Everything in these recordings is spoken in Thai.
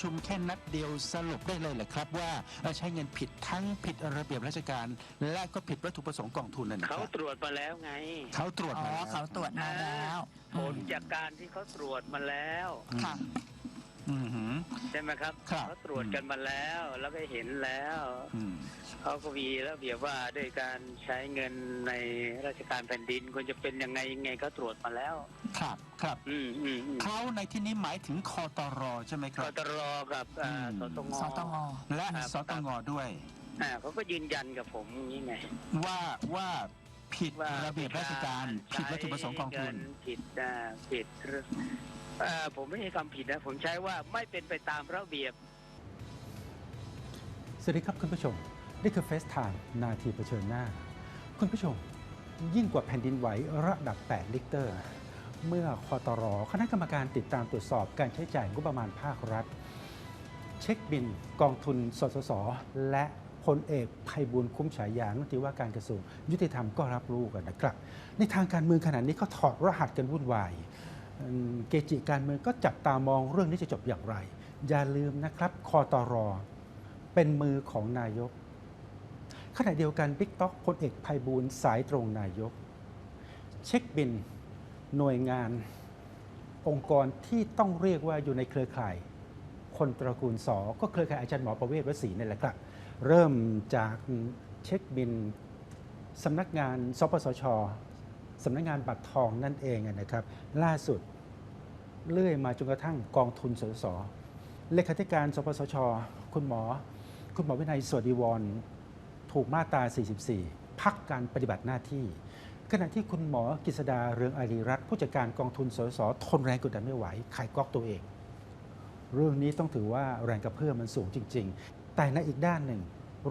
ชุมแค่นัดเดียวสรุปได้เลยเหรอครับ ว่าเอ่อใช้เงินผิดทั้งผิดระเบียบราชการ และก็ผิดวัตถุประสงค์กองทุนนั่นนะคเขารับตรวจมาแล้วไง เขาตรวจอ๋อมาแล้วเขาตรวจมาแล้ว ผลจากการที่เขาตรวจมาแล้วค่ะ อืมหืมใช่ไหมครับครับ เขาตรวจกันมาแล้ว แล้วก็เห็นแล้วอืม เขาก็มีระเบียบว่าด้วยการใช้เงินในราชการแผ่นดินควรจะเป็นยังไงยังไงเขาตรวจมาแล้ว ครับครับอืมอืมอืมเขาในที่นี้หมายถึงคอตรใช่ไหมคกรับ ตรกับอ่าอืมสตง สตงและครับ สตงด้วย อ่าเขาก็ยืนยันกับผมอย่างนี้ไง ว่าว่าผิดว่าระเบียบราชการ ผิดวัตถุประสงค์กองทุน ใช้เงิผิดอ่าผิดอ่า ผมไม่ใช่คำผิดนะ ผมใช้ว่าไม่เป็นไปตามระเบียบ สวัสดีครับคุณผู้ชม นี่คือเฟสไทม์นาทีเผชิญหน้า คุณผู้ชม ยิ่งกว่าแผ่นดินไหวระดับ 8 ลิกเตอร์ เมื่อคอตรอคณะกรรมการติดตามตรวจสอบการใช้จ่ายงบประมาณภาครัฐ เช็คบินกองทุนสสส และพลเอกภัยบุญคุ้มฉายานุติว่าการกระทรวงยุติธรรมก็รับรู้กันนะครับ ในทางการเมืองขณะนี้เขาถอดรหัสกันวุ่นวาย เกจิการเมืองก็จับตามองเรื่องนี้จะจบอย่างไร อย่าลืมนะครับคอตรเป็นมือของนายก ขณะเดียวกันบิ๊กต็อกพลเอกภัยบูลสายตรงนายก เช็คบิน หน่วยงานองค์กรที่ต้องเรียกว่าอยู่ในเครือข่าย คนตระกูลสอก็เครือข่ายอาจารย์หมอประเวศวสีนี่แหละครับ เริ่มจากเช็คบินสำนักงานสปสชสำนักงานบัตรทองนั่นเองนะครับ ล่าสุด เลื่อยมาจนกระทั่งกองทุนสสเลขาธิการ สปสช คุณหมอ คุณหมอวินัยสวัสดิวรณ์ถูกมาตรา 44 พักการปฏิบัติหน้าที่ ขณะที่คุณหมอกฤษดาเรืองอารีรัตน์ผู้จัดการกองทุนสสทนแรงกดดันไม่ไหวขายก๊อกตัวเอง เรื่องนี้ต้องถือว่าแรงกระเพื่อมมันสูงจริง ๆ แต่ในอีกด้านหนึ่ง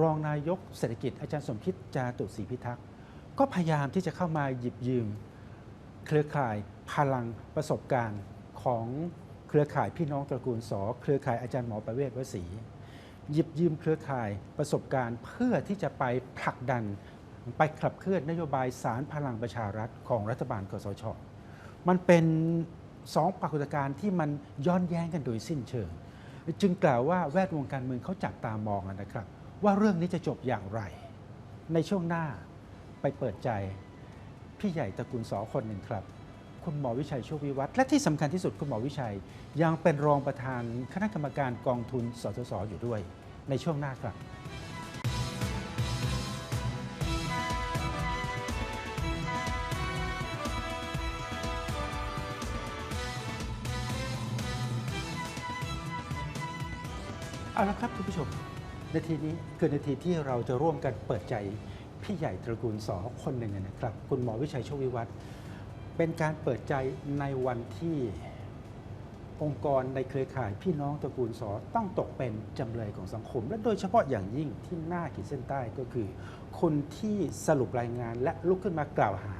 รองนายกเศรษฐกิจอาจารย์สมคิดจาตุศรีพิทักษ์ก็พยายามที่จะเข้ามาหยิบยืม เครือข่ายพลังประสบการณ์ ของเครือข่ายพี่น้องตระกูลสอเครือข่ายอาจารย์หมอประเวศวสีหยิบยืมเครือข่ายประสบการณ์เพื่อที่จะไปผลักดัน ไปขับเคลื่อนนโยบายสารพลังประชารัฐของรัฐบาลกสช มันเป็นสองปรากฏการณ์ที่มันย้อนแย้งกันโดยสิ้นเชิง จึงกล่าวว่าแวดวงการเมืองเขาจับตามองนะครับ ว่าเรื่องนี้จะจบอย่างไร ในช่วงหน้าไปเปิดใจ พี่ใหญ่ตระกูลสอคนหนึ่งครับ คุณหมอวิชัยโชควิวัฒน์และที่สำคัญที่สุดคุณหมอวิชัย ยังเป็นรองประธานคณะกรรมการกองทุนสสสอยู่ด้วย ในช่วงหน้าครับเอาละครับคุณผู้ชมนาทีนี้คือนาทีที่เราจะร่วมกันเปิดใจพี่ใหญ่ตระกูลสอคนหนึ่งนะครับ คุณหมอวิชัยโชควิวัฒน์ เป็นการเปิดใจในวันที่องค์กรในเครือข่ายพี่น้องตระกูลสอต้องตกเป็นจำเลยของสังคม และโดยเฉพาะอย่างยิ่งที่หน้าขีดเส้นใต้ก็คือ คนที่สรุปรายงานและลุกขึ้นมากล่าวหา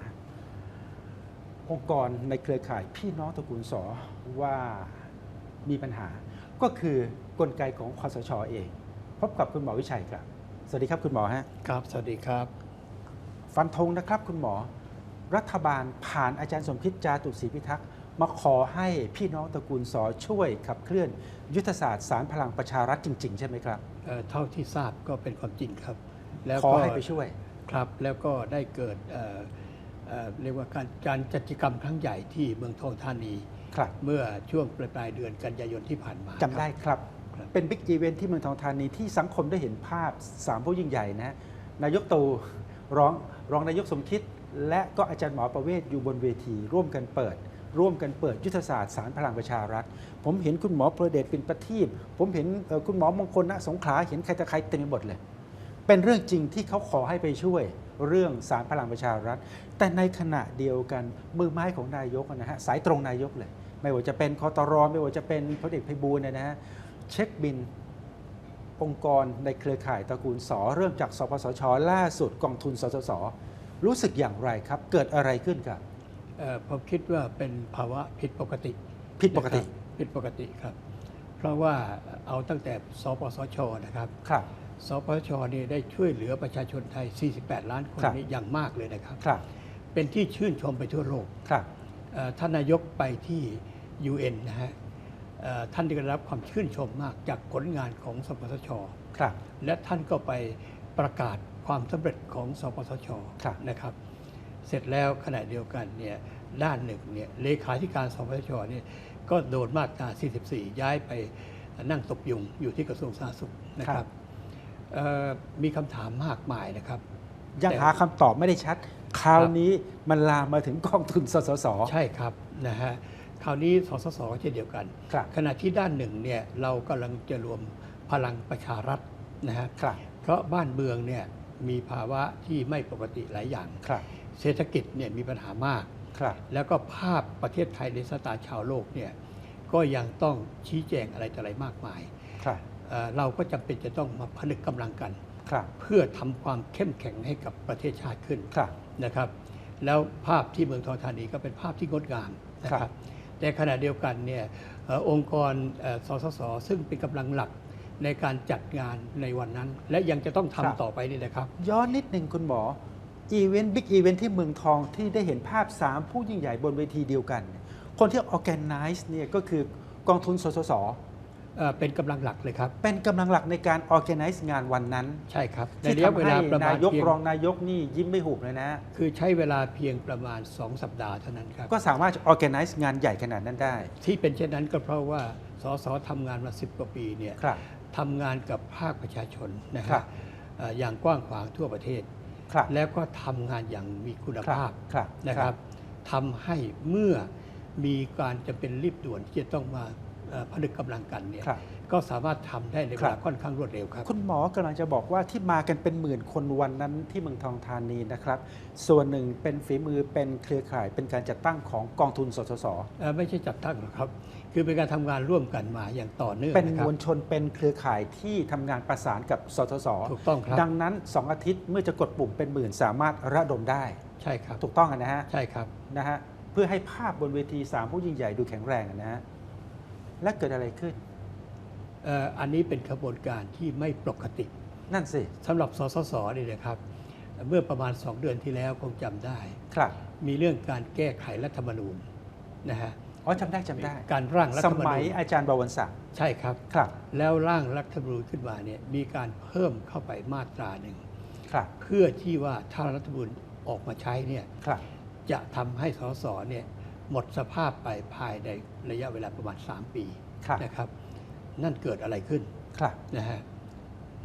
องค์กรในเครือข่ายพี่น้องตระกูลสอว่ามีปัญหา ก็คือกลไกของคอสชเอง พบกับคุณหมอวิชัยครับ สวัสดีครับคุณหมอฮะครับ สวัสดีครับ ฟันธงนะครับคุณหมอ รัฐบาลผ่านอาจารย์สมคิดจาตุศรีพิทักษ์มาขอให้พี่น้องตระกูลสอช่วยขับเคลื่อน ยุทธศาสตร์สารพลังประชารัฐจริง ๆ ใช่ไหมครับเอ่อเท่าที่ทราบก็เป็นความจริงครับ แล้วขอก็ให้ไปช่วยครับ แล้วก็ได้เกิดเอ่อเอ่อเรียกว่าการการจัดกิจกรรมครั้งใหญ่ที่เมืองทองธานีครับเมื่อช่วงปลายปลายๆเดือนกันยายนที่ผ่านมาจำได้ครับครับครับ เป็นบิ๊กอีเวนท์ที่เมืองทองธานีที่สังคมได้เห็นภาพสามผู้ยิ่งใหญ่นะนายกตู่รองรองนายกสมคิด และก็อาจารย์หมอประเวศอยู่บนเวที ร่วมกันเปิด ร่วมกันเปิดยุทธศาสตร์สารพลังประชารัฐ ผมเห็นคุณหมอประเดชเป็นประทีปผมเห็นคุณหมอมงคลณสงขลาเห็นใครต่ใครเต็มไปหมดเลย เป็นเรื่องจริงที่เขาขอให้ไปช่วยเรื่องสารพลังประชารัฐ แต่ในขณะเดียวกันมือไม้ของนายกนะฮะสายตรงนายกเลย ไม่ว่าจะเป็นคอตรอไม่ว่าจะเป็นพลเอกไพบูลย์เนยนะฮะเช็คบินองค์กรในเครือข่ายตระกูลสอเริ่มจากสปสชล่าสุดกองทุนสสส รู้สึกอย่างไรครับ เกิดอะไรขึ้นครับเอ่อผมคิดว่าเป็นภาวะผิดปกติ ผิดปกตินะครับผิดปกติครับ เพราะว่าเอาตั้งแต่สปสชนะครับครับสปสชนี่ได้ช่วยเหลือประชาชนไทย 48 ล้านคนครับนี้อย่างมากเลยนะครับครับ เป็นที่ชื่นชมไปทั่วโลกครับเอ่อท่านนายกไปที่ UN นะฮะเอ่อท่านได้รับความชื่นชมมากจากผลงานของสปสชครับและท่านก็ไปประกาศ ความสำเร็จของสปสชครับนะครับ เสร็จแล้วขณะเดียวกันเนี่ยด้านหนึ่งเนี่ยเลขาธิการสปสชเนี่ยก็โดนมาตรา 44 ย้ายไปนั่งตบยุงอยู่ที่กระทรวงสาธารณสุขนะครับเอ่อมีคำถามมากมายนะครับ ยังแต่หาคำตอบไม่ได้ชัด คราวนี้มันลามมาถึงกองทุนสสส ใช่ครับนะฮะคราวนี้สสสก็เช่นเดียวกันครับขณะที่ด้านหนึ่งเนี่ยเรากำลังจะรวมพลังประชารัฐนะฮะครับเพราะบ้านเมืองเนี่ย มีภาวะที่ไม่ปกติหลายอย่าง ครับ เศรษฐกิจเนี่ยมีปัญหามาก ครับ แล้วก็ภาพประเทศไทยในสายตาชาวโลกเนี่ยก็ยังต้องชี้แจงอะไรต่ออะไรมากมายครับ เอ่อเราก็จำเป็นจะต้องมาผนึกกำลังกัน ครับ เพื่อทำความเข้มแข็งให้กับประเทศชาติขึ้นครับ นะครับ แล้วภาพที่เมืองทองธานีก็เป็นภาพที่งดงามนะคครัรับ บแต่ขณะเดียวกันเนี่ยเอ่อองค์กรเอ่อสสสซึ่งเป็นกำลังหลัก ในการจัดงานในวันนั้น และยังจะต้องทำต่อไปนี่นะครับ ย้อนนิดหนึ่งคุณหมอ อีเวนต์บิ๊กอีเวนต์ที่เมืองทองที่ได้เห็นภาพ 3 ผู้ยิ่งใหญ่บนเวทีเดียวกันคนที่ organize เนี่ยก็คือกองทุนสสส เอ่อเป็นกำลังหลักเลยครับ เป็นกำลังหลักในการ organize งานวันนั้น ใช่ครับ ในที่ระยะทำเวให้ลาประมาณนายกเพียงรองนายกนี่ยิ้มไม่หุบเลยนะ คือใช้เวลาเพียงประมาณ 2 สัปดาห์เท่านั้นครับ ก็สามารถ organize งานใหญ่ขนาดนั้นได้ ที่เป็นเช่นนั้นก็เพราะว่าสสทำงานมา 10 กว่าปีเนี่ย ครับ ทำงานกับภาคประชาชนนะครัฮะบเอ่ออย่างกว้างขวางทั่วประเทศครับแล้วก็ทำงานอย่างมีคุณครับภาพครับนะครับทำให้เมื่อมีการจะเป็นรีบด่วนที่จะต้องมาเอ่อ ผนึกกำลังกันเนี่ยครับก็สามารถทำได้ในเวครัลาบค่อนข้างรวดเร็วครับ คุณหมอกำลังจะบอกว่าที่มากันเป็นหมื่นคนวันนั้นที่เมืองทองธานีนะครับ ส่วนหนึ่งเป็นฝีมือเป็นเครือข่าย เป็นการจัดตั้งของกองทุนสสสเอ่อไม่ใช่จัดตั้งหรอกครับ คือเป็นการทำงานร่วมกันมาอย่างต่อเนื่องเป็นนะคมรับวลชนเป็นเครือข่ายที่ทำงานประสานกับสสสถูกต้องครับดังนั้น 2 อาทิตย์เมื่อจะกดปุ่มเป็นหมื่นสามารถระดมได้ใช่ครับถูกต้องอะนะฮะใช่ครับนะฮะเพื่อให้ภาพบนเวที3ผู้ยิ่งใหญ่ดูแข็งแรงอะนะฮะ และเกิดอะไรขึ้น เอ่ออันนี้เป็นขบวนการที่ไม่ปกตินั่นสิ สำหรับสสสนี่นะครับ เมื่อประมาณ 2 เดือนที่แล้วคงจำได้ ครับ มีเรื่องการแก้ไขรัฐธรรมนูญนะฮะอ๋อจำได้จำได้ การร่างรัฐสธรรมมัยนูญอาจารย์บวรศักดิ์ ใช่ครับ ครับ แล้วร่างรัฐธรรมนูญขึ้นมาเนี่ยมีการเพิ่มเข้าไปมาตราหนึ่ง ครับ เพื่อที่ว่าถ้ารัฐธรรมนูญออกมาใช้เนี่ยครับ จะทำให้สสเนี่ย หมดสภาพไปภายในระยะเวลาประมาณ 3 ปีครับนะครับ นั่นเกิดอะไรขึ้นครับนะฮะ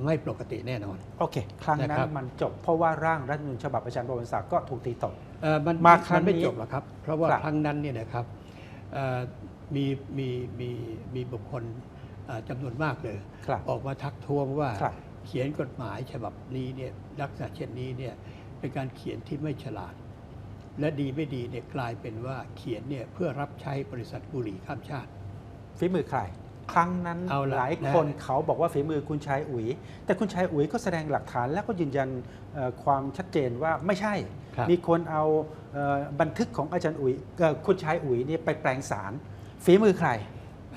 ไม่ปกติแน่นอน โอเค ครั้งนั้นะครันบมันจบเพราะว่าร่างรัฐธรรมนูญฉบับอาจารย์บวรศักดิ์ก็ถูกตีตกเอ่อมันมาครั้งนไม่นี้จบหรอกครับ เพราะว่าครับครั้งนั้นเนี่ยนะครับเอ่อมีมีมีมีบุคคลเอ่อจำนวนมากเลยครับออกมาทักท้วงว่าครับเขียนกฎหมายฉบับนี้เนี่ยลักษณะเช่นนี้เนี่ยเป็นการเขียนที่ไม่ฉลาด และดีไม่ดีเนี่ยกลายเป็นว่าเขียนเนี่ยเพื่อรับใช้บริษัทบุหรี่ข้ามชาติ ฝีมือใคร ครั้งนั้นเอาล่ะหลายนะคนเขาบอกว่าฝีมือคุณชายอุ๋ย แต่คุณชายอุ๋ยก็แสดงหลักฐานแล้วก็ยืนยันเอ่อความชัดเจนว่าไม่ใช่ ครับ มีคนเอาเอ่อบันทึกของอาจารย์อุ๋ยเอ่อคุณชายอุ๋ยเนี่ยไปแปลงสารฝีมือใคร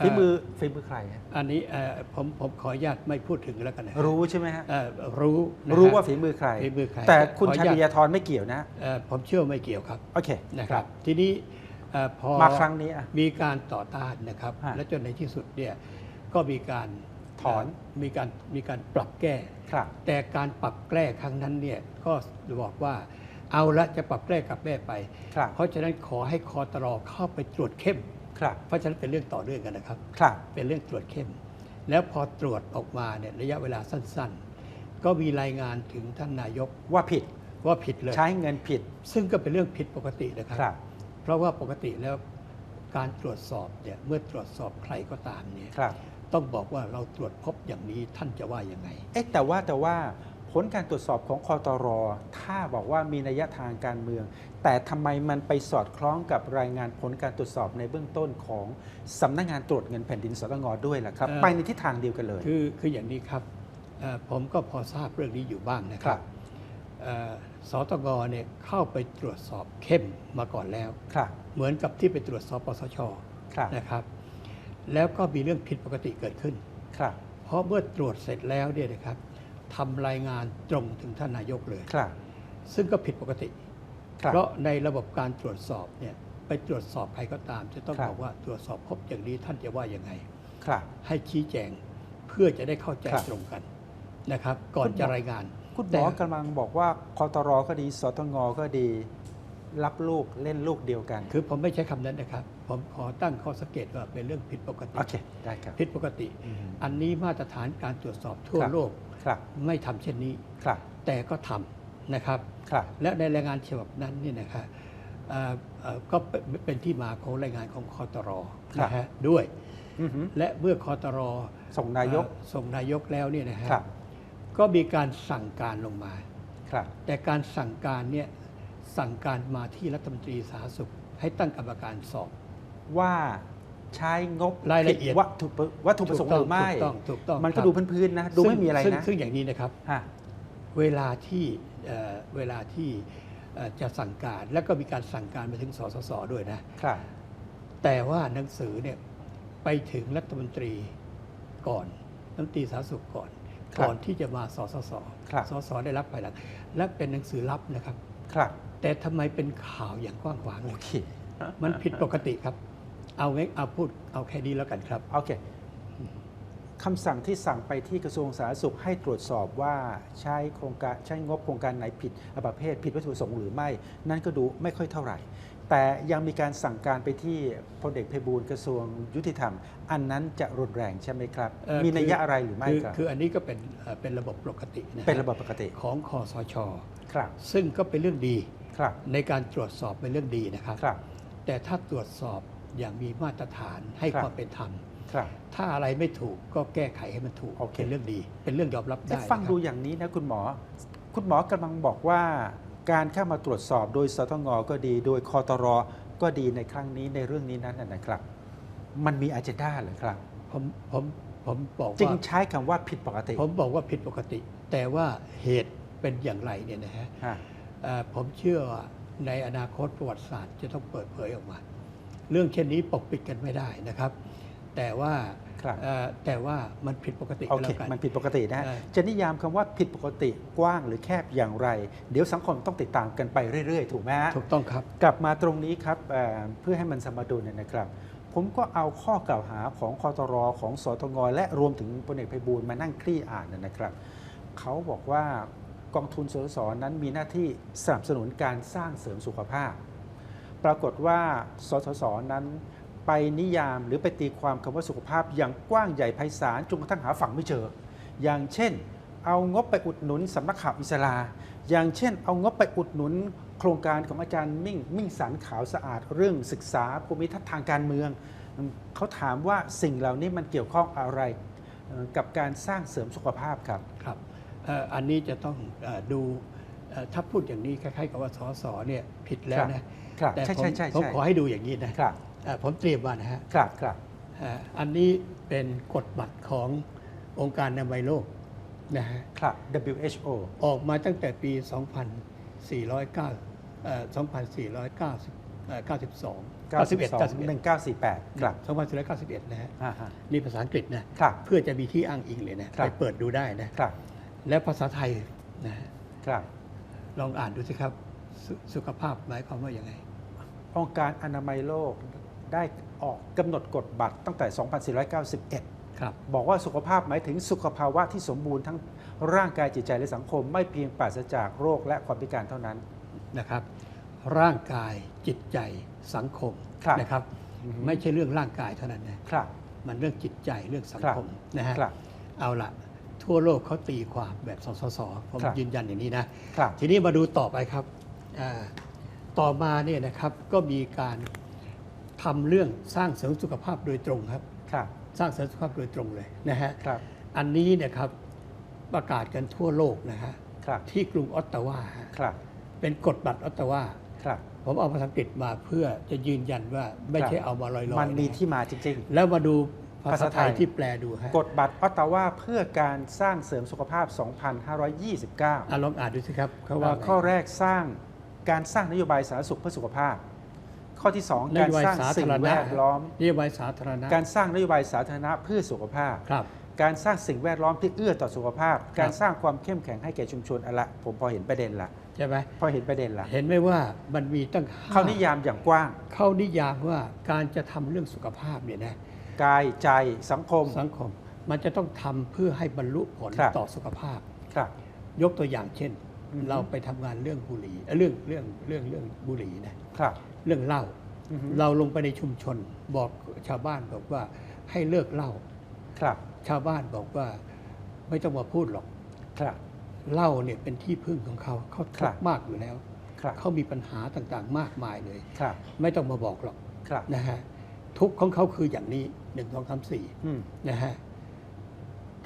ฝีมือฝีมือใครฮะอันนี้เอ่อผมผมขออนุญาตไม่พูดถึงแล้วกันนะฮะรู้ใช่ไหมฮะเอ่อรู้นะฮะ รู้ว่าฝีมือใคร ฝีมือใครแต่คุณขออนุชาญาตลียาธรไม่เกี่ยวนะเอ่อผมเชื่อว่าไม่เกี่ยวครับโอเค นะครับ ทีนี้เอ่อพอมาครั้งนี้อะมีการต่อต้านนะครับ ฮะและจนในที่สุดเนี่ยก็มีการถอน เมีการมีการปรับแก้ ครับ แต่การปรับแก้ครั้งนั้นเนี่ยก็บอกว่าเอาละจะปรับแก้กับแก้ไป ครับ เพราะฉะนั้นขอให้คอตรอเข้าไปตรวจเข้ม ครับเพราะฉะนั้นเป็นเรื่องต่อเนื่องกันนะครับครับเป็นเรื่องตรวจเข้ม แล้วพอตรวจออกมาเนี่ยระยะเวลาสั้นๆ ก็มีรายงานถึงท่านนายกว่าผิดว่าผิดเลย ใช้เงินผิด ซึ่งก็เป็นเรื่องผิดปกตินะครับครับ เพราะว่าปกติแล้วการตรวจสอบเนี่ยเมื่อตรวจสอบใครก็ตามเนี่ยครับ ต้องบอกว่าเราตรวจพบอย่างนี้ท่านจะว่ายังไง เอ๊ะแต่ว่าแต่ว่า ผลการตรวจสอบของคอตรถ้าบอกว่ามีนัยทางการเมือง แต่ทำไมมันไปสอดคล้องกับรายงานผลการตรวจสอบในเบื้องต้นของสำนักงานตรวจเงินแผ่นดินสตงด้วยล่ะครับเอ่อไปในทิศทางเดียวกันเลย คือคืออย่างนี้ครับเอ่อผมก็พอทราบเรื่องนี้อยู่บ้างนะคครัรับบเอ่อสตงเนี่ยเข้าไปตรวจสอบเข้มมาก่อนแล้วครับเหมือนกับที่ไปตรวจสอบปสชครับนะครับ แล้วก็มีเรื่องผิดปกติเกิดขึ้นครับเพราะเมื่อตรวจเสร็จแล้วเนี่ยนะครับ ทำรายงานตรงถึงท่านนายกเลยครับ ซึ่งก็ผิดปกติครับเพราะในระบบการตรวจสอบเนี่ยไปตรวจสอบใครก็ตาม จะต้องครับบอกว่าตรวจสอบพบอย่างนี้ท่านจะว่ายังไงครับ ให้ชี้แจงเพื่อจะได้เข้าใจครับตรงกันนะครับ ก่อนจะรายงาน คุณหมแต่อกำลังบอกว่าคอตรก็ดี สตงก็ดี รับลูกเล่นลูกเดียวกัน คือผมไม่ใช้คำนั้นนะครับ ผมขอตั้งข้อสังเกตว่าเป็นเรื่องผิดปกติโอเคได้ครับผิดปกติอืมอันนี้มาตรฐานการตรวจสอบทั่วครับโลก ครับไม่ทำเช่นนี้ครับแต่ก็ทำนะครับครับและในรายงานฉบับนั้นเนี่ยนะครับเอ่อเอ่อก็เป็นเป็นที่มาของรายงานของคอตรครับนะฮะด้วยอือหือและเมื่อคอตรส่งนายกเอ่อส่งนายกแล้วเนี่ยนะฮะครับก็มีการสั่งการลงมาครับแต่การสั่งการเนี่ยสั่งการมาที่รัฐมนตรีสาธารณสุข ให้ตั้งกรรมการสอบว่า ใช้งบรายละเอียดผิวัตถุประวัตถุประสงค์หรือไม่ถูกต้องถูกต้องมันคก็รับดูพื้นๆนะดูไม่มีอะไรซึ่งนะซึ่งอย่างนี้นะครับฮะเวลาที่เอ่อเวลาที่เอ่อจะสั่งการแล้วก็มีการสั่งการไปถึงสสสด้วยนะครับแต่ว่าหนังสือเนี่ยไปถึงรัฐมนตรีก่อนรัฐมนตรีสาธารณสุขก่อนครับก่อนที่จะมาสสสครับสสได้รับภายหลังและเป็นหนังสือลับนะครับ ครับ แต่ทำไมเป็นข่าวอย่างกว้างขวางเลโอยเคมันผิดปกติครับ เอาไงเอาพูดเอาแค่นี้แล้วกันครับ โอเคคำสั่งที่สั่งไปที่กระทรวงสาธารณสุขให้ตรวจสอบว่าใช้โครงการใช้งบโครงการไหนผิดประเภทผิดวัตถุประสงค์หรือไม่ นั่นก็ดูไม่ค่อยเท่าไหร่ แต่ยังมีการสั่งการไปที่พลเอกเพบูลย์กระทรวงยุติธรรม อันนั้นจะรุนแรงใช่ไหมครับเอ่อมีนัยยะคือออะไรหรือไม่คือครับ คืออันนี้ก็เป็นเอ่อเป็นระบบปกตินะฮะเป็นระบบปกติของคอสชครับซึ่งก็เป็นเรื่องดีครับในการตรวจสอบเป็นเรื่องดีนะครับครับแต่ถ้าตรวจสอบ อย่างมีมาตรฐานให้ครับ ความเป็นธรรม ครับถ้าอะไรไม่ถูกก็แก้ไขให้มันถูกโอเคเป็นเรื่องดี เป็นเรื่องยอมรับแต่ได้ฟังนะครับ ดูอย่างนี้นะคุณหมอ คุณหมอกำลังบอกว่า การเข้ามาตรวจสอบโดยสตงก็ดี โดยคอตรก็ดีในครั้งนี้ในเรื่องนี้นั้นนะนะครับ มันมีอ g e n d a เหรือครับ ผมผมผมบอกจึงว่าใช้คำว่าผิดปกติผมบอกว่าผิดปกติ แต่ว่าเหตุเป็นอย่างไรเนี่ยนะฮะฮะเอ่อผมเชื่อว่าในอนาคตประวัติศาสตร์จะต้องเปิดเผยออกมา เรื่องเช่นนี้ปกปิดกันไม่ได้นะครับ แต่ว่าครับเอ่อแต่ว่ามันผิดปกติโอก็เคแล้วกันมันผิดปกตินะฮะเออจะนิยามคำว่าผิดปกติกว้างหรือแคบอย่างไร เดี๋ยวสังคมต้องติดตามกันไปเรื่อย ๆ ถูกไหมฮะถูกต้องครับ กลับมาตรงนี้ครับเอ่อเพื่อให้มันสมดุลเนี่ยนะครับ ผมก็เอาข้อกล่าวหาของคอตรของสตงและรวมถึงพลเอกไพบูลย์มานั่งคลี่อ่านนะนะครับเขาบอกว่ากองทุนสสนั้นมีหน้าที่สนับสนุนการสร้างเสริมสุขภาพ ปรากฏว่าสสสนั้น ไปนิยามหรือไปตีความคำว่าสุขภาพอย่างกว้างใหญ่ไพศาลจนกระทั่งหาฝั่งไม่เจอ อย่างเช่น เอางบไปอุดหนุนสำนักข่าวอิสลาอย่างเช่น เอางบไปอุดหนุนโครงการของอาจารย์มิ่ง มิ่งสันขาวสะอาดเรื่องศึกษาภูมิทัศน์ทางการเมือง เขาถามว่าสิ่งเหล่านี้มันเกี่ยวข้องอะไรกับการสร้างเสริมสุขภาพครับครับอันนี้จะต้องดู ถ้าพูดอย่างนี้คล้ายๆกับว่าสสเนี่ยผิดแล้วนะครับแต่ใช่ผมใช่ใช่ผมใช่ขอให้ดูอย่างนี้นะครับเอ่อผมเตรียมมานะฮะครับครับเอ่ออันนี้เป็นกฎบัตรขององค์การอนามัยโลกนะฮะครับ WHO ออกมาตั้งแต่ปี 2409เอ่อ2490เอ่อ92 91 91 1948ครับ2491 นะฮะอ่าฮะนี่ภาษาอังกฤษนะครับเพื่อจะมีที่อ้างอิงเลยนะครับไปเปิดดูได้นะครับและภาษาไทยนะฮะครับ ลองอ่านดูสิครับสสุขภาพหมายความว่าอย่างไง องค์การอนามัยโลกได้ออกกำหนดกฎบัตรตั้งแต่ 2491 ครับ บอกว่าสุขภาพหมายถึงสุขภาวะที่สมบูรณ์ทั้งร่างกายจิตใจและสังคม ไม่เพียงปราศจากโรคและความพิการเท่านั้น นะครับ ร่างกายจิตใจสังคมครับ นะครับอือฮึไม่ใช่เรื่องร่างกายเท่านั้นนะครับ มันเรื่องจิตใจเรื่องสังคมนะฮะครับ เอาละ ทั่วโลกเขาตีความแบบสสสผมครับยืนยันอย่างนี้นะครับทีนี้มาดูต่อไปครับอ่าต่อมาเนี่ยนะครับก็มีการทำเรื่องสร้างเสริมสุขภาพโดยตรงครับครับสร้างเสริมสุขภาพโดยตรงเลยนะฮะครับอันนี้เนะครับประกาศกันทั่วโลกนะฮะครับที่กรุงออตตาวาฮะครับเป็นกฎบัตรออตตาวาครับผมเอาภาษาอังกฤษมาเพื่อจะยืนยันว่าไม่ใช่เอามาลอยๆมันมีะที่มาจริงแล้วมาดู ภาภาษาษาไทไทยยที่แปลดูฮะๆกฎบัตรออตตาวาเพื่อการสร้างเสริมสุขภาพ 2529อะลองอ่านดูสิครับเขาว่าว่าไงข้อแรกสร้างการสร้างนโยบายสาธารณสุขเพื่อสุขภาพ ข้อที่2นการโยบายสร้างสาสิ่ธางรแวณะดล้อมนโยบายสาธารณะการสร้างนโยบายสาธารณะเพื่อสุขภาพครับการสร้างสิ่งแวดล้อมที่เอื้อต่อสุขภาพ การสร้างความเข้มแข็งให้แก่ชุมชนอะไรผมพอเห็นประเด็นละใช่ไหมพอเห็นประเด็นละเห็นไหมว่ามันมีตั้งห้เขานิยามอย่างกว้าง เขานิยามว่าการจะทำเรื่องสุขภาพเนี่ยนะ กายใจสังคม สังคม มันจะต้องทำเพื่อให้บรรลุผลครับต่อสุขภาพ ครับ ยกตัวอย่างเช่น อือฮึ เราไปทำงานเรื่องบุหรี่เอ่อเรื่องเรื่องเรื่องเรื่องบุหรี่นะครับ เรื่องเหล้าอือฮึ เราลงไปในชุมชน บอกชาวบ้านบอกว่าให้เลิกเหล้าครับชาวบ้านบอกว่าไม่ต้องมาพูดหรอกครับ เหล้าเนี่ยเป็นที่พึ่งของเขาเขาคทุรักบข์มากอยู่แล้ว ครับเขามีปัญหาต่างๆ มากมายเลย ครับไม่ต้องมาบอกหรอกครับนะฮะทุกข์ของเขาคืออย่างนี้ หนึ่งสองสามสี่อืมนะฮะ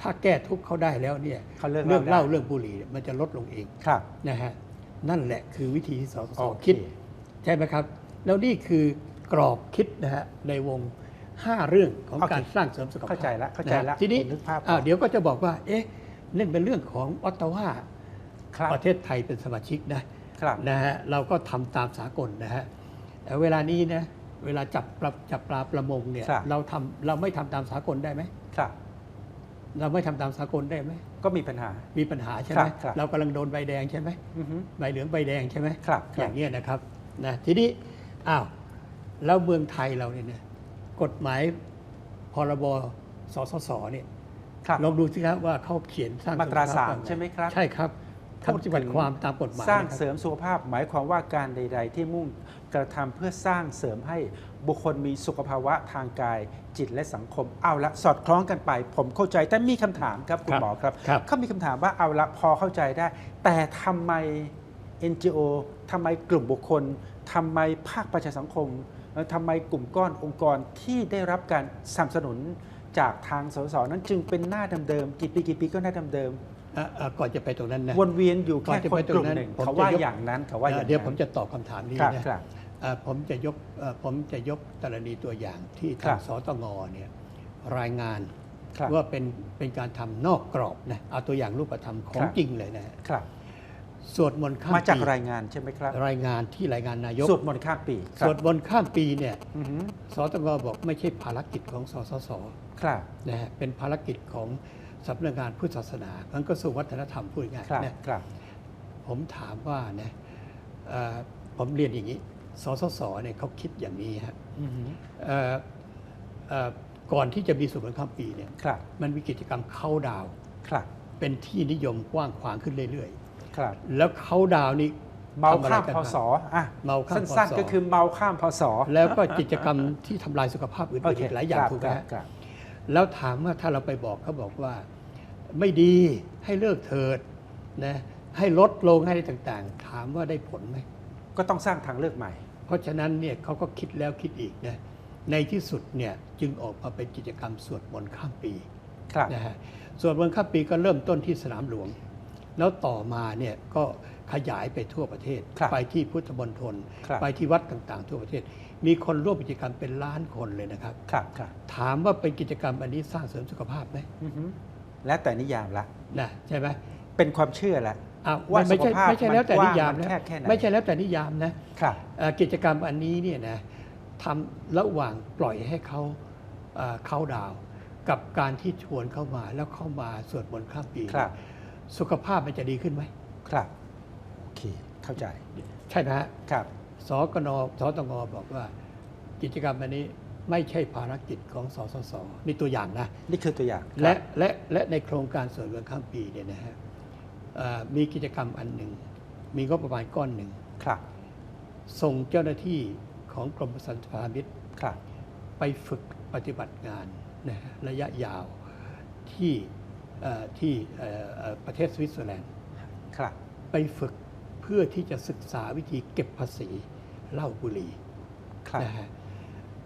ถ้าแก้ทุกข์เขาได้แล้วเนี่ยเขาเลิกเรื่องเหล้าได้เรื่องบุหรี่เนี่ยมันจะลดลงเองครับนะฮะนั่นแหละคือวิธีที่สสโอเคคิด ใช่ไหมครับ แล้วนี่คือกรอบคิดนะฮะในวง 5 เรื่องของโอเคการสร้างเสริมสุขภาพเข้าใจละเข้าใจละนะฮะทีนี้ผมนึกภาพออกอ่าเดี๋ยวก็จะบอกว่า เอ๊ะนั่นเป็นเรื่องของออตตาวาครับประเทศไทยเป็นสมาชิกนะครับนะฮะเราก็ทำตามสากลนะฮะแต่เวลานี้นะ เวลาจับปลาจับปลาประมงเนี่ย ครับ เราทำเราไม่ทำตามสากลได้ไหม ครับ เราไม่ทำตามสากลได้ไหม ก็มีปัญหา มีปัญหาใช่ไหมครับครับ เรากำลังโดนใบแดงใช่ไหมอือฮึใบเหลืองใบแดงใช่ไหม ครับครับอย่างเงี้ยนะครับนะทีนี้อ้าวแล้วเมืองไทยเราเนี่ยนะกฎหมายพรบสสสเนี่ยครับ ลองดูสิครับว่าเขาเขียนสร้างมาตราสุขภพสามแบบนใช่ไหมครับ ใช่ครับ พูดทำปฏิบัติถึงความตามกฎหมายสร้างนะครับเสริมสุขภาพ หมายความว่าการใด ๆ ที่มุ่งกระทำเพื่อสร้างเสริมให้บุคคลมีสุขภาวะทางกายจิตและสังคม เอาละสอดคล้องกันไป ผมเข้าใจแต่มีคำถามครับคุณหมอครับครับเขามีคำถามว่าเอาละพอเข้าใจได้ แต่ทำไม NGO ทำไมกลุ่มบุคคลทำไมภาคประชาสังคมเอ่อทำไมกลุ่มก้อนองค์กรที่ได้รับการสนับสนุนจากทางสสนั้นจึงเป็นหน้าเดิมๆกี่ปีกี่ปีก็หน้าเดิมอะอะ ก่อนจะไปตรงนั้นนะๆวนเวียนอยู่ก่อแค่นจะคไปนตรงกลุ่มนั้นหนึ่งผมเขาจะว่ายกอย่างนั้นเขาว่าอย่างนั้นเดี๋ยวผมจะตอบคำถามนี้ครับนะครับเอ่อผมจะยกเอ่อผมจะยกกรณีตัวอย่างที่ครัทางบสตงเนี่ยรายงานครับว่าเป็นเป็นการทำนอกกรอบนะเอาตัวอย่างรูปธรรมของครับจริงเลยนะฮะครับสวดมนต์ข้ามมาจากปีรายงานใช่ไหมครับ รายงานที่รายงานนายกสวดมนต์ข้ามปีคสรับวดมนต์ข้ามปีเนี่ยอือฮึสตงบอกไม่ใช่ภารกิจของสสสครับนะฮะเป็นภารกิจของ สำนักงานพุทธศาสนามันก็สู่วัฒนธรรมพูดง่ายครับๆนะครับผมถามว่านะเอ่อผมเรียนอย่างนี้สสสเนี่ยเขาคิดอย่างนี้ฮะอือฮึเอ่อเอ่อก่อนที่จะมีสุนทรข้ามปีเนี่ยครับมันมีกิจกรรมเข้าดาวน์ครับเป็นที่นิยมกว้างขวางขึ้นเรื่อยครับๆแล้วเข้าดาวน์นี่เมาทำอะไรข้ามกันพบ้างศอะเมาข้ามพศสั้นๆก็คือเมาข้ามพศแล้วก็กิจกรรมที่ทำลายสุขภาพอื่โอนๆเคอีกหลายอย่างครับถูกไหมครับฮะครับ แล้วถามว่าถ้าเราไปบอกเขาบอกว่าไม่ดีให้เลิกเถิดนะให้ลดลงให้อะไรต่างๆ ถามว่าได้ผลไหมก็ต้องสร้างทางเลือกใหม่ เพราะฉะนั้นเนี่ยเขาก็คิดแล้วคิดอีกนะในที่สุดเนี่ยจึงออกมาเป็นกิจกรรมสวดมนต์ข้ามปีครับนะฮะสวดมนต์ข้ามปีก็เริ่มต้นที่สนามหลวง แล้วต่อมาเนี่ยก็ขยายไปทั่วประเทศครับไปที่พุทธมณฑลครับไปที่วัดต่างๆ ทั่วประเทศ มีคนร่วมกิจกรรมเป็นล้านคนเลยนะครับ ครับครับถามว่าเป็นกิจกรรมอันนี้สร้างเสริมสุขภาพไหมอือฮึแล้วแต่นิยามละนะใช่ไหมเป็นความเชื่อละอ้าวว่าไม่ใช่สุขภาพไม่ใช่แล้วแต่มันนิกว้างยามมันนะแคบแค่ไหนไม่ใช่แล้วแต่นิยามนะครับ เอ่อกิจกรรมอันนี้เนี่ยนะทำระหว่างปล่อยให้เขาเอ่อเข้าดาวน์กับการที่ชวนเข้ามาแล้วเข้ามาสวดมนต์ข้ามปีครับ สุขภาพมันจะดีขึ้นไหมครับ โอเค เข้าใจ ใช่ไหมฮะ ครับ สกนสตงบอกว่า กิจกรรมอันนี้ไม่ใช่ภารกิจของสสสนี่ตัวอย่างนะ นี่คือตัวอย่างและและและในโครงการสวดมนต์ข้ามปีเนี่ยนะฮะเอ่อมีกิจกรรมอันหนึ่ง มีงบประมาณก้อนหนึ่งครับ ส่งเจ้าหน้าที่ของกรมประชาสัมพันธ์ครับ ไปฝึกปฏิบัติงานนะฮะระยะยาวที่เอ่อที่เอ่อเอ่อประเทศสวิตเซอร์แลนด์ครับ ไปฝึกเพื่อที่จะศึกษาวิธีเก็บภาษีเหล้าบุหรี่ครับนะฮะ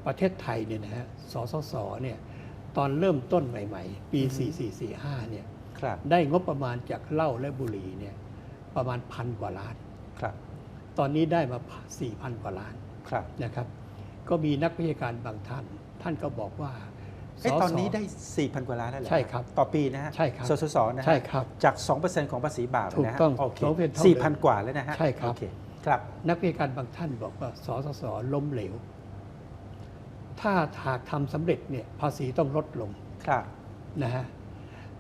ประเทศไทยเนี่ยนะฮะสสสเนี่ยตอนเริ่มต้นใหม่ ๆ ปี 4445เนี่ยครับได้งบประมาณจากเหล้าและบุหรี่เนี่ยประมาณพันกว่าล้านครับ ตอนนี้ได้มา 4,000 กว่าล้านครับนะครับ ก็มีนักวิชาการบางท่าน ท่านก็บอกว่า เอ้ยสสตอนนี้ได้ 4,000 กว่าล้านแล้วเหรอใช่ครับต่อปีนะฮะใช่ครับสสสนะฮะใช่ครับจาก 2%ของภาษีบาปถูกนะฮะต้องโอเค2%เท่าเดิม4,000กว่าแล้วนะฮะใช่ครับโอเคครับ นักวิชาการบางท่านบอกว่าสสสล้มเหลว ถ้าหากทำสำเร็จเนี่ยภาษีต้องลดลงครับนะฮะ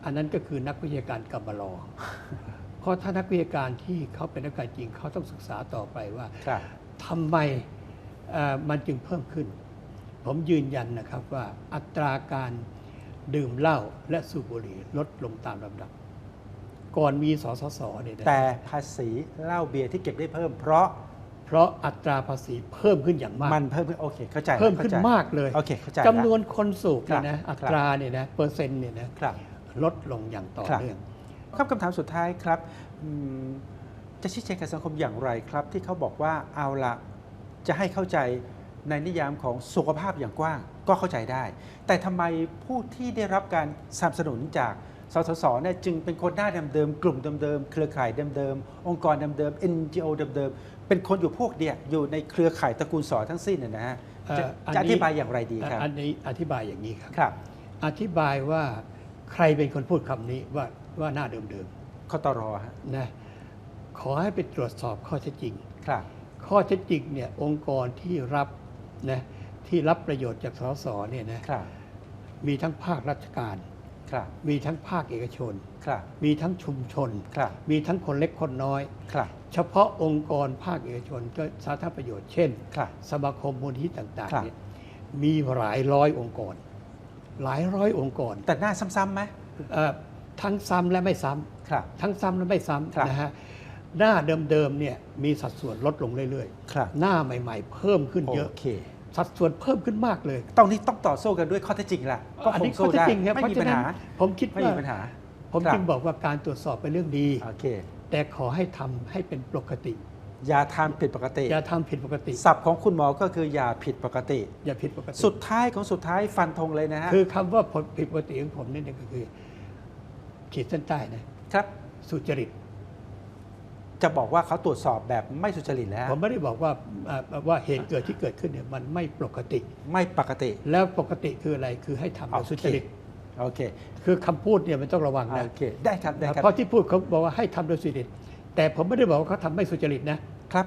อันนั้นก็คือนักวิชาการกรรมลอเพราะถ้านักวิชาการที่เขาเป็นนักการจริงเขาต้องศึกษาต่อไปว่าครับทำไมเอ่อมันจึงเพิ่มขึ้น ผมยืนยันนะครับว่าอัตราการดื่มเหล้าและสูบบุหรี่ลดลงตามลำดับ ก่อนมีสสสเนี่ยนะแต่ภาษีเหล้าเบียร์ที่เก็บได้เพิ่ม เพราะเพราะอัตราภาษีเพิ่มขึ้นอย่างมาก มันเพิ่มขึ้นโอเคเข้าใจเพิ่มขึ้นข้ใจมากเลยโอเคเข้าใจจำนวนคนสูบเนี่ยครันะบอัตราเนี่ยนะเปอร์เซ็นต์เนี่ยนะครับ ลดลงอย่างต่อครับ เนื่อง ครับคำถามสุดท้ายครับอืมจะชี้แจงกับสังคมอย่างไรครับ ที่เขาบอกว่าเอาละจะให้เข้าใจ ในนิยามของสุขภาพอย่างกว้างก็เข้าใจได้ แต่ทำไมผู้ที่ได้รับการสนับสนุนจากสสสเนี่ยจึงเป็นคนหน้าเดิมๆกลุ่มเดิมๆเครือข่ายเดิมๆองค์กรเดิมๆ NGO เดิมๆเป็นคนอยู่พวกเดียวอยู่ในเครือข่ายตระกูลสอทั้งสิ้นนะนะฮะจะเอ่ออันนี้จะอธิบายอย่างไรดีครับอันนี้อธิบายอย่างนี้ครับครับ อธิบายว่าใครเป็นคนพูดคำนี้ว่าว่าหน้าเดิมคตรฮะๆนะขอให้ไปตรวจสอบข้อเท็จจริงครับ ข้อเท็จจริงเนี่ยองค์กรที่รับ นะที่รับประโยชน์จากสสเนี่ยนะครับ มีทั้งภาคราชการ ครับ มีทั้งภาคเอกชน ครับ มีทั้งชุมชน ครับ มีทั้งคนเล็กคนน้อย ครับ เฉพาะองค์กรภาคเอกชนก็สาธารณประโยชน์เช่น ครับ สมาคมมูลนิธิต่างครับๆเนี่ยมีหลายร้อยองค์กร หลายร้อยองค์กรแต่หน้าซ้ำๆไหมเอ่อทั้งซ้ำและไม่ซ้ำ ครับ ทั้งซ้ำและไม่ครับ ซ้ำนะฮะหน้าเดิมๆเนี่ยมีสัดส่วนลดลงเรื่อยครับๆ หน้าใหม่ๆ เพิ่มขึ้นเยอะ โอเค สัดส่วนเพิ่มขึ้นมากเลยตรงนี้ต้องต่อสู้กันด้วยข้อเท็จจริงละก็อันคงนี้ข้อสู้เท็จได้จริงครับไม่เพราะมีฉะปัญนั้นหาผมคิดไม่ว่ามีปัญหาผมครับจึงบอกว่าการตรวจสอบเป็นเรื่องดีโอเคแต่ขอให้ทำให้เป็นปกติ อย่าทำผิดปกติ อย่าทำผิดปกติศัพท์ของคุณหมอก็คืออย่าผิดปกติ อย่าผิดปกติ สุดท้ายของสุดท้ายฟันธงเลยนะฮะคือคำว่าผลผิดปกติของผมนี่ก็คือ ขีดเส้นใต้นะครับ สุจริต จะบอกว่าเขาตรวจสอบแบบไม่สุจริตแล้วผมไม่ได้บอกว่าเอ่อว่าเหตุเกิดที่เกิดขึ้นเนี่ยมันไม่ปกติไม่ปกติ แล้วปกติคืออะไรคือให้ทำแบบสุจริตโอเค คือคำพูดเนี่ยมันต้องระวังนะโอเคได้ครับได้ครับเพราะที่พูดเขาบอกว่าให้ทำโดยสุจริต แต่ผมไม่ได้บอกว่าเขาทำไม่สุจริตนะครับ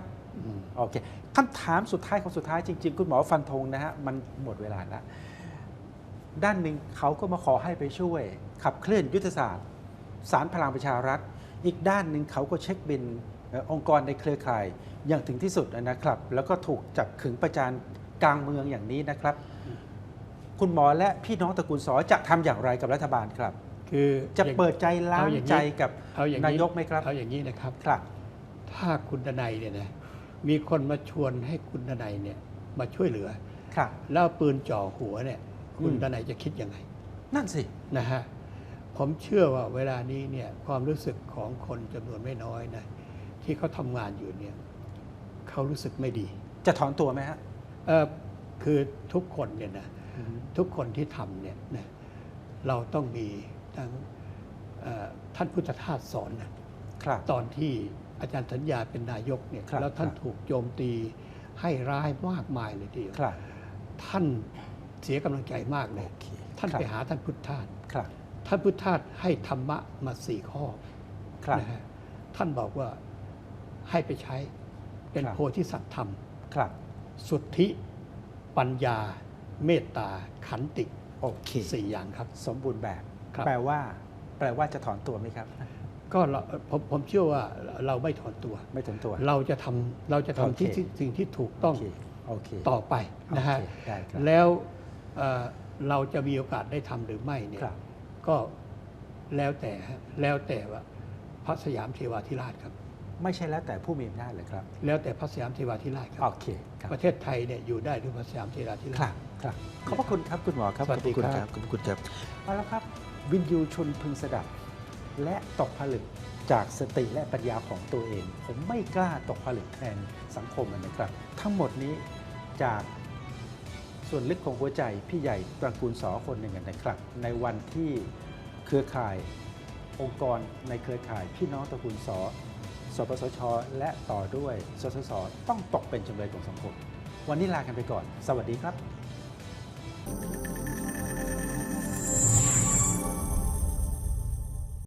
โอเคคำถามสุดท้ายของสุดท้ายจริง ๆ คุณหมอฟันธงนะฮะมันหมดเวลาแล้วด้านหนึ่งเขาก็มาขอให้ไปช่วย ขับเคลื่อนยุทธศาสตร์ สารพลังประชารัฐ อีกด้านหนึ่งเขาก็เช็คบินเอ่อองค์กรในเครือข่ายอย่างถึงที่สุดนะครับ แล้วก็ถูกจับขึงประจานกลางเมืองอย่างนี้นะครับ คุณหมอและพี่น้องตระกูลสอจะทำอย่างไรกับรัฐบาลครับ คือจะเปิดใจล้างเอาอย่างนี้ใจกับเอาอย่างนายกไหมครับเอาอย่างนี้นะครับครับ ถ้าคุณดนัยเนี่ยนะมีคนมาชวนให้คุณดนัยเนี่ยมาช่วยเหลือครับแล้วเอาปืนจ่อหัวเนี่ย คุณอืมดนัยจะคิดยังไง นั่นสินะฮะ ผมเชื่อว่าเวลานี้เนี่ยความรู้สึกของคนจำนวนไม่น้อยนะที่เขาทำงานอยู่เนี่ยเขารู้สึกไม่ดี จะถอนตัวไหมฮะเออคือทุกคนเนี่ยนะทุกคนที่ทำเนี่ยนะเราต้องมีทั้งเอ่อท่านพุทธทาสสอนนะครับตอนที่อาจารย์สัญญาเป็นนายกเนี่ยครับแล้วท่านครับถูกโจมตีให้ร้ายมากมายเลยทีเดียวครับท่านเสียกำลังใจมากเลยโอเคท่านครับไปหาท่านพุทธทาสครับ ท่านพุทธทาสให้ธรรมะมาสี่ข้อครับนะฮะท่านบอกว่าให้ไปใช้เป็นครับโพธิสัตว์ธรรมครับสุทธิ ปัญญา เมตตา ขันติโอเคสี่อย่างครับ สมบูรณ์แบบครับแปลว่า แปลว่าจะถอนตัวไหมครับ ก็เราผมผมเชื่อว่าเราไม่ถอนตัว ไม่ถอนตัว เราจะทำเราจะทำที่โอเคที่สิ่งที่ถูกต้องโอเคโอเคต่อไปนะฮะโอเคได้ครับแล้วเอ่อเราจะมีโอกาสได้ทำหรือไม่เนี่ยครับ ก็แล้วแต่ฮะแล้วแต่ว่าพระสยามเทวาธิราชครับ ไม่ใช่แล้วแต่ผู้มีอำนาจเลยครับ แล้วแต่พระสยามเทวาธิราชครัโอเคครับประเทศไทยเนี่ยอยู่ได้ด้วยพระสยามเทวาธิครารัชบครับขอบพระคุณครับคุณหมอครับสวัสดีขอบคุณครับขอบคุณครับเอาละครับวินยูชนพึงสดับ และตกผลึกจากสติและปัญญาของตัวเอง ผมไม่กล้าตกผลึกแทนสังคมนะครับ ทั้งหมดนี้จาก ส่วนลึกของหัวใจพี่ใหญ่ตระกูลสอคนหนึ่งนะครับ ในวันที่เครือข่ายองค์กรในเครือข่ายพี่น้องตระกูลสอสปสช และต่อด้วยสสสต้องตกเป็นจำเลยของสังคม วันนี้ลากันไปก่อน สวัสดีครับ